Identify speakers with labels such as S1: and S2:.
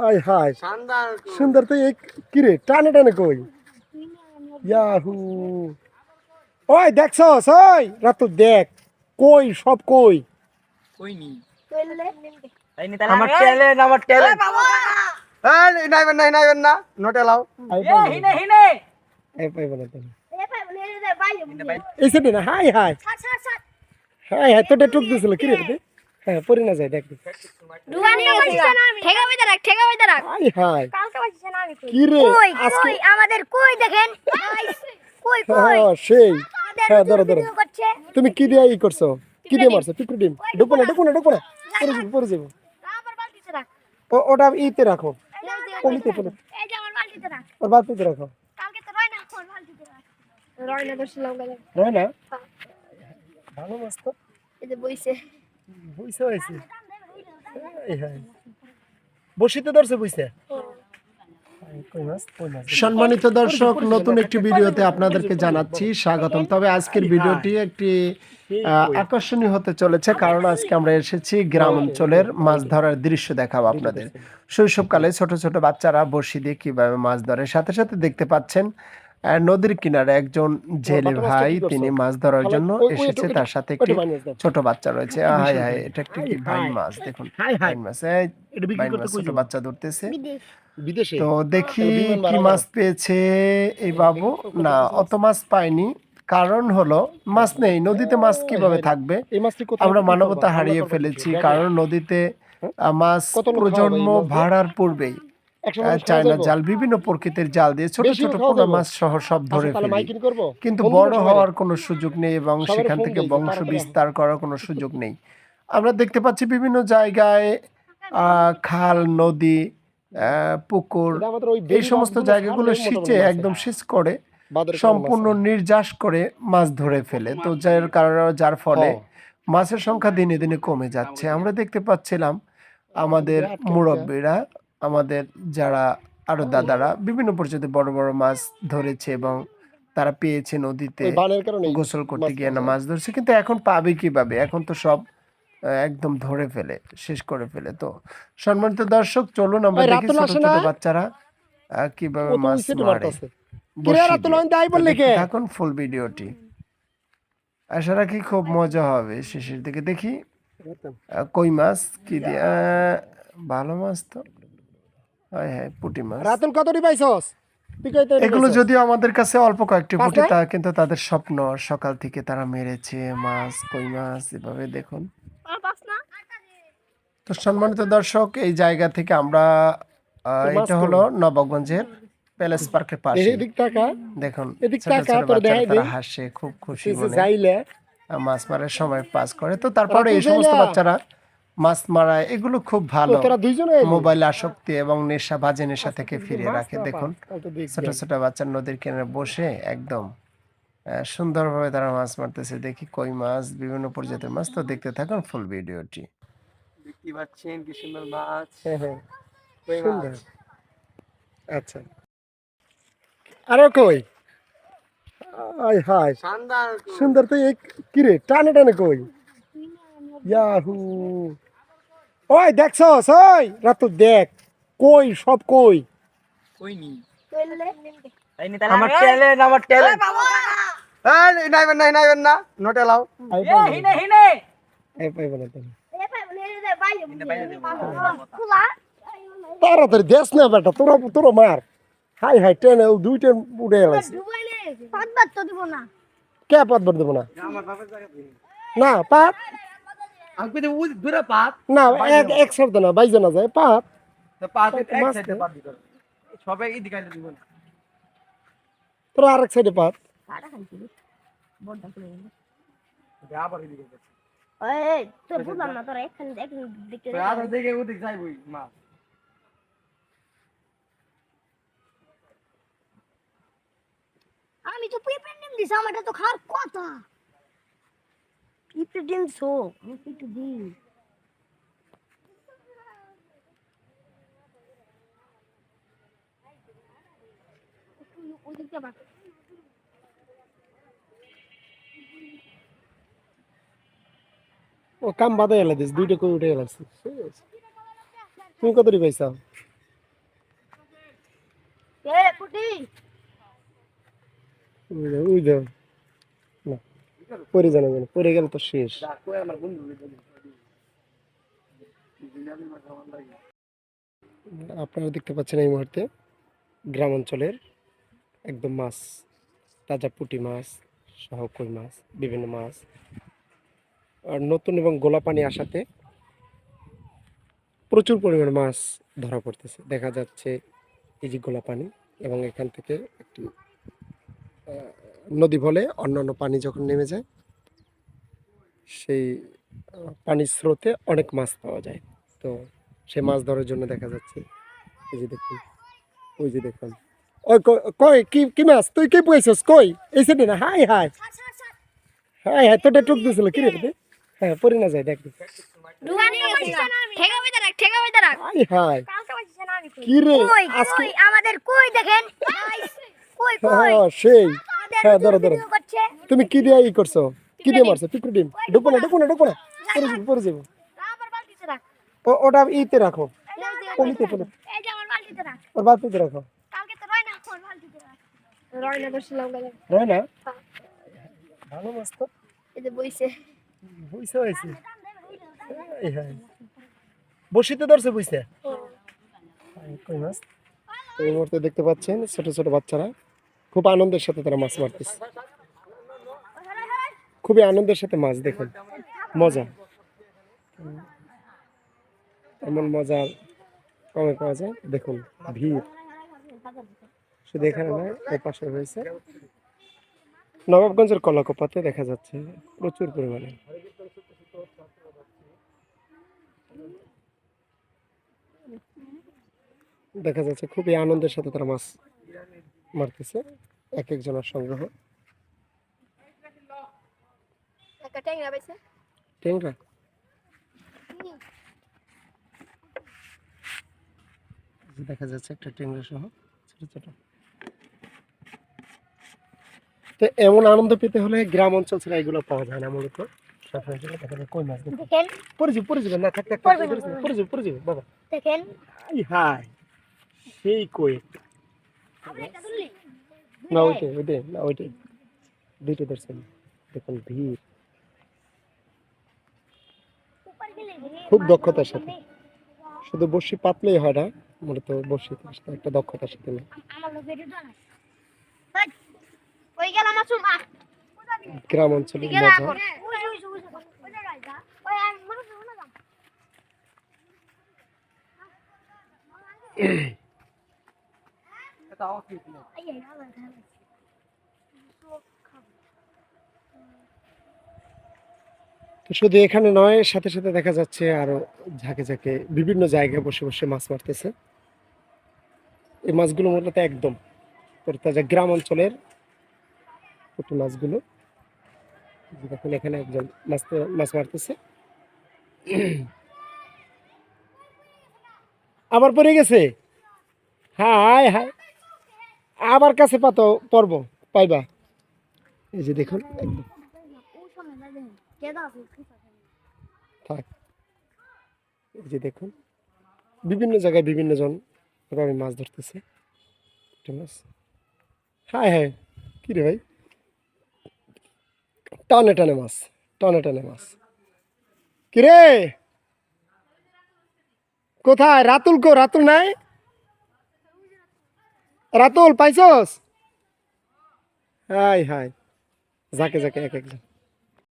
S1: আয় হায়। সুন্দর তো এক কিরে টানে টানে কই? ইয়াহু। ওই দেখছ ওই রাত দেখ কই সব কই?
S2: কই নি? আমার
S3: আমি-
S2: ট্যালেন্ট আমার ট্যালেন্ট এই নাই না নোট এলাও
S1: আই
S3: এ, হিনে হিনে!
S1: এই পাইব না তো এই সেটা না হাই হাই। হাই হাই তোটা টুক দিছিল কি রে? হ্যাঁ পরি না যায় দেখ। হ্যাঁ। হ্যাঁ তুমি কি দিয়ে ই করছ? কি দিয়ে মারছো? পিকু ডিম ঢুকো না ঢুকো না। ঢুকো না পরে যাব ওটা ইতে রাখো। পলিতে পলি
S4: এই যে আমার বালতিতে রাখ।
S1: ওর বালতিতে রাখো।
S4: কালকে তো রয় না না
S1: ভালো মাছ তো।
S4: এই যে বইছে।
S1: বুঝতে হয়েছে বসিতে ধরছে বুঝতে? সম্মানিত দর্শক নতুন একটি ভিডিওতে আপনাদেরকে জানাচ্ছি স্বাগতম। তবে আজকের ভিডিওটি একটি আহ, আকর্ষণীয় হতে চলেছে। কারণ আজকে আমরা এসেছি গ্রাম অঞ্চলের মাছ ধরার দৃশ্য দেখাবো আপনাদের। শৈশবকালে ছোট ছোট বাচ্চারা বসি দিয়ে কীভাবে মাছ ধরে সাথে সাথে দেখতে পাচ্ছেন নদীর কিনারে একজন জেলে ভাই তিনি মাছ ধরার জন্য এসেছে তার সাথে একটি ছোট বাচ্চা রয়েছে। হাই হাই এটা একটি ভাই মাছ দেখুন। ভাই মাছ মাছ ছোট বাচ্চা ধরতেছে। তো দেখি কি মাছ পেয়েছে এই বাবু। না অত মাছ পাইনি। কারণ হলো মাছ নেই। নদীতে মাছ কীভাবে থাকবে? আমরা মানবতা হারিয়ে ফেলেছি কারণ নদীতে মাছ
S5: খাওয়াবে এই
S1: প্রজন্ম ভাড়ার পূর্বেই। চায়না জাল বিভিন্ন প্রকৃতির জাল দিয়ে ছোট ছোট পোনা মাছ সহ সব
S5: আচ্ছা,
S1: ধরে ফেলি। কিন্তু বড় হওয়ার কোনো সুযোগ নেই এবং সেখান থেকে বংশ বিস্তার করার কোনো সুযোগ নেই। আমরা দেখতে পাচ্ছি বিভিন্ন জায়গায় খাল নদী আহ, পুকুর এই সমস্ত জায়গাগুলো সিঁচে একদম
S5: হয়।
S1: সিঁচ করে সম্পূর্ণ নির্যাস করে মাছ ধরে ফেলে। তো যার কারণে যার ফলে
S5: হ্যাঁ।
S1: মাছের সংখ্যা দিনে দিনে কমে যাচ্ছে। আমরা দেখতে পাচ্ছিলাম আমাদের মুরব্বীরা আমাদের যারা আরও দাদারা বিভিন্ন পর্যায়ে বড় বড় মাছ ধরেছে এবং তারা পেয়েছে নদীতে গোসল করতে গিয়ে না মাছ ধরছে। কিন্তু এখন পাবে কীভাবে? এখন তো সব একদম ধরে ফেলে শেষ করে ফেলে। তো সম্মানিত দর্শক চলুন আমরা দেখি ছোট ছোট বাচ্চারা কীভাবে মাছ মারে? থাকুন ফুল ভিডিওটি আশা রাখি খুব মজা হবে শেষের দিকে। দেখি কই মাছ? কি দিয়ে? আহ, ভালো মাছ তো। হ্যাঁ হ্যাঁ পুঁটি মাছ।
S5: রাতুল কতটি পাইছস?
S1: এগুলো? যদিও আমাদের কাছে অল্প কয়েকটি তা কিন্তু তাদের স্বপ্ন। সকাল থেকে তারা মেরেছে মাছ কই মাছ এভাবে দেখুন।
S4: আর পাস না?
S1: তো সম্মানিত দর্শক এই জায়গা থেকে আমরা আহ, এটা হলো নবগঞ্জের প্যালেস পার্কের পাশে।
S5: এদিক টাকা?
S1: দেখুন
S5: তোর
S1: হাসে খুব খুশি মনে।
S5: যাইলে।
S1: মাছ মারার সময় পাস করে। তো তারপরে এই সমস্ত বাচ্চারা মাছ মারা এগুলো খুব ভালো? মোবাইল আসক্তি এবং নেশা বাজে নেশা থেকে ফিরিয়ে
S5: মাছ
S1: রাখে। দেখুন। ছোট ছোট বাচ্চা নদীর কিনারে বসে একদম সুন্দরভাবে তারা মাছ মারতেছে। দেখি কই মাছ বিভিন্ন প্রজাতির মাছ তো দেখতে থাকুন ফুল ভিডিওটি।
S2: দেখতে পাচ্ছেন কি সুন্দর মাছ।
S5: হ্যাঁ, হ্যাঁ, সুন্দর। আচ্ছা। আরে কই? আয় হায়। সুন্দর তো এক কিরে টানে টানে কই? ইয়াহু। ওই দেখছস ওই। রাত দেখ। কই সব কই?
S2: কই নি?
S3: নি
S2: আমার
S3: আমি-
S2: ট্যালেন্ট আমার ট্যালেন্ট এই নাইবেন নাই নাইবেন না। Not allow.
S5: আই
S3: হিনে হিনে।
S5: এই পাইব না তো তাড়াতাড়ি দেশ না বেটা। তোরা তোরা মার। হাই হাই টেনে ও দুই টেন উঠে গেছে
S4: পাঁচবার তো দিব না।
S5: কে পাত বার দেবো না? না
S2: আমি কইতে ওই দূরে পাত
S5: না এক এক শর্ত না বাইজে না যায় পাত
S2: তো পাত
S5: পাত
S2: এক
S5: মাছ
S2: সাইডে
S5: তো।
S2: পাত দিতে হবে। সবাই এই দিকে দিব না
S5: তোরা আরেক সাইডে পাত
S2: আবার এদিকে যাচ্ছে
S4: এই তো বুঝলাম না তোরা এখানে এখানে দেখতে
S2: তো আবার দিকে ওদিক যাইবই মাছ
S4: আমি তো পিঁপড়ে ডিম দিছি আমার এটা তো খাওয়ার কথা Keep it in so. Make it big.
S5: ও কাম বাদা এলা দিস দুইটা করে উঠে গেলাম তুমি কত রি পাইছা ওই দাও পরে জানা জানা পরে গেলে তো শেষ। আপনারা দেখতে পাচ্ছেন এই মুহূর্তে গ্রাম অঞ্চলের একদম মাছ, তাজা পুঁটি মাছ সহ কই মাছ, বিভিন্ন মাছ। আর নতুন এবং গোলা পানি আসাতে প্রচুর পরিমাণ মাছ ধরা পড়তেছে। দেখা যাচ্ছে এই যে গোলা পানি এবং এখান থেকে একটি নদী বলে অন্যান্য পানি যখন নেমে যায় সেই পানির স্রোতে অনেক মাছ পাওয়া যায়। তো সেই মাছ ধরার জন্য দেখা যাচ্ছে এই যে দেখুন ওই যে দেখুন। ওই কই কি কি মাছ? তুই কি পয়েছিস কই? এই সাইডে না হাই হাই। হাই হাই তোটা টুক দিছিল কি রে? হ্যাঁ পরে না যায় দেখ। হাই হাই।
S4: কালকে বলছিস না আমি।
S5: কি রে? আজকে
S4: আমাদের কই দেখেন? কই কই?
S5: হ্যাঁ সেই। হ্যাঁ, ধরো, ধরো। তুমি কি দিয়ে ই করছ? কি দিয়ে মারছো? পিকুর ডিম। ঢুকো না ঢুকো না। ঢুকো না পরে যাব পরে ও- ওটা ইতে রাখো। পলিতে পলি
S4: রাখ। এই যে আমার বালতিতে রাখ।
S5: ওর
S4: বালতিতে রাখ। রয় না
S5: না ভালো মাছ তো।
S4: এই যে বইছে।
S5: বুঝতে হয়েছে হ্যাঁ বসিতে ধরছে বুঝতে কই মাছ? এই মুহূর্তে দেখতে পাচ্ছেন ছোট ছোট বাচ্চারা। খুব আনন্দের সাথে তারা মাছ মারতেছে। খুবই আনন্দের সাথে মাছ দেখুন। মজা। এমন মজা কমে পাওয়া যায়। দেখুন, ভিড়। শুধু এখানে নয় এর পাশে রয়েছে। নবাবগঞ্জের কলাকোপাতে দেখা যাচ্ছে প্রচুর পরিমাণে। দেখা যাচ্ছে খুবই আনন্দের সাথে তারা মাছ মারতেছে এক একজনের সংগ্রহ।
S4: ট্যাংরা
S5: দেখা যাচ্ছে একটা ট্যাংরা সহ ছোট ছোট। তো এমন আনন্দ পেতে হলে গ্রাম অঞ্চল ছাড়া এগুলো পাওয়া যায় না মূলত। সেই কই? না ওইটাই ওইটাই না ওইটাই দুইটা ধরছেন দেখুন ভিড় খুব দক্ষতার সাথে শুধু বসি পাতলেই হয় না মূলত বসি একটা দক্ষতার সাথে না গ্রাম অঞ্চলের
S4: গেল
S5: মজা
S4: এখন ওই ওই রাইদা ওই আমি মনে মনে যাম এই এই না না
S5: তো শুধু এখানে নয় সাথে সাথে দেখা যাচ্ছে আরও ঝাঁকে ঝাঁকে বিভিন্ন জায়গায় বসে বসে মাছ মারতেছে। এই মাছগুলো মূলত একদম গ্রাম অঞ্চলের পুঁটি মাছগুলো। দেখুন এখানে একজন মাছ মাছ মারতেছে। আবার পড়ে গেছে। হাই হাই। আবার কাছে পাতো পর্ব পাইবা। এই যে দেখুন। থাক। এই যে দেখুন। বিভিন্ন জায়গায় বিভিন্ন জন এভাবে মাছ ধরতেছে। মাছ। হায় হায়। কি রে ভাই? টানে টানে মাছ, টানে টানে মাছ। কি রে? কোথায়? রাতুল কো রাতুল নাই? রাতুল পাইছস? হাই হাই। যাকে যাকে এক একজন